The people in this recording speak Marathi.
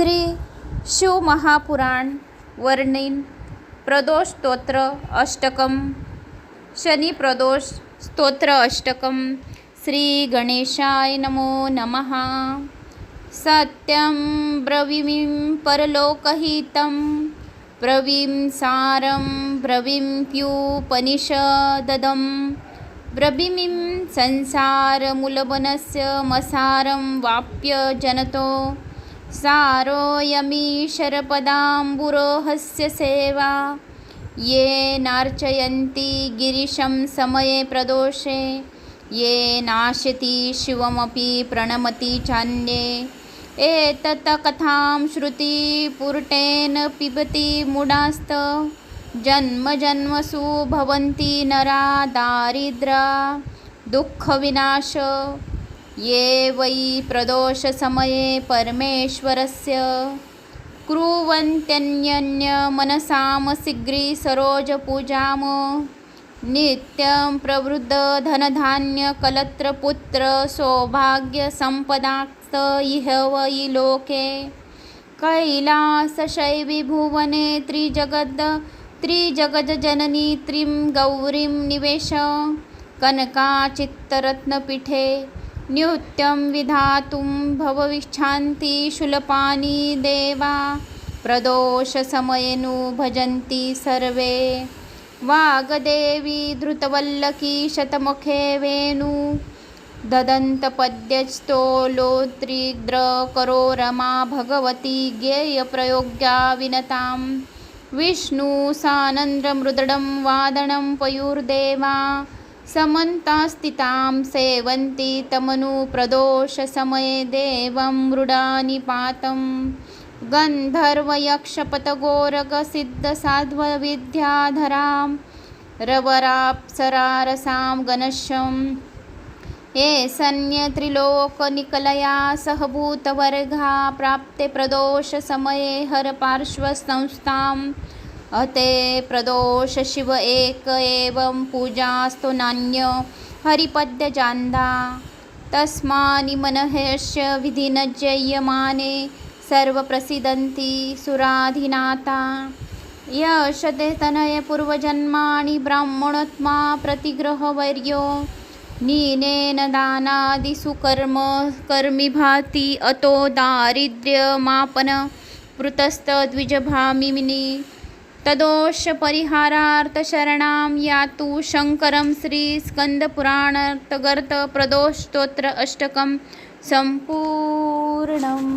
श्री शिवमहापुराण वर्णिन प्रदोष स्तोत्र अष्टकम। शनी प्रदोष स्तोत्र अष्टकम। श्री गणेशाय नमो नमः। सत्यं ब्रवीं परलोकहितं। ब्रवीं सारं ब्रवीं प्यूपनिषददं ब्रवीमिं संसारमूलवनस्य मसारं वाप्य जनतो सारोऽयमीशरपदाम्बुरोहस्य सेवा। ये नार्चयन्ति गिरिशं समये प्रदोषे। ये नाशति शिवमपि प्रणमति चान्ये। एतत् कथां श्रुतिपुरटेन पिबति मुडास्त। जन्मजन्मसु भवन्ति नरा दारिद्रा। दुःखविनाश। ये वै प्रदोषसमये परमेश्वरस्य। कुर्वन्त्यन्यन्यमनसामशिग्रीसरोजपूजाम नित्यं प्रवृद्धधनधान्यकलत्रपुत्रसौभाग्यसम्पदास्त इह वै लोके। कैलासशैविभुवने त्रिजगद् त्रिजगज्जननी त्रिं गौरीं निवेश। कनकाचित्तरत्नपीठे नित्यं विधातुं भवविच्छान्ति शुलपानि देवा। प्रदोषसमये नु भजन्ति सर्वे। वाग्देवी धृतवल्लकी शतमुखे वेणु। ददन्तपद्यस्तोलोत्रिद्रकरो रमा भगवती ज्ञेयप्रयोग्या विनतां विष्णुसानन्द्रमृदडं वादनं पयुर्देवा। समन्तास्थितां सेवन्ति तमनुप्रदोषसमये देवं मृडानिपातं गन्धर्वयक्षपतगोरगसिद्धसाध्वविद्याधरां रवराप्सरारसां गणशं ये सन्यत्रिलोकनिकलया सहभूतवर्घा प्राप्ते प्रदोषसमये हरपार्श्वसंस्थाम्। अते प्रदोष शिव एक एवं पूजास्तु नान्य हरिपद्यजान्दा तस्मानि मनहर्ष विधिनज्जयमाने सर्वप्रसिदन्ति सुराधिनाता यशते तनये पूर्वजन्माणि ब्राह्मणोत्मा प्रतिग्रहवर्यो। नीनेन दानादिसुकर्म कर्मिभाति अतो दारिद्र्यमापन। पृतस्तद्विजभामिनि तदोषपरिहारार्थशरणां यातु शङ्करं श्रीस्कन्दपुराणार्थगर्तप्रदोषस्तोत्र अष्टकं सम्पूर्णम्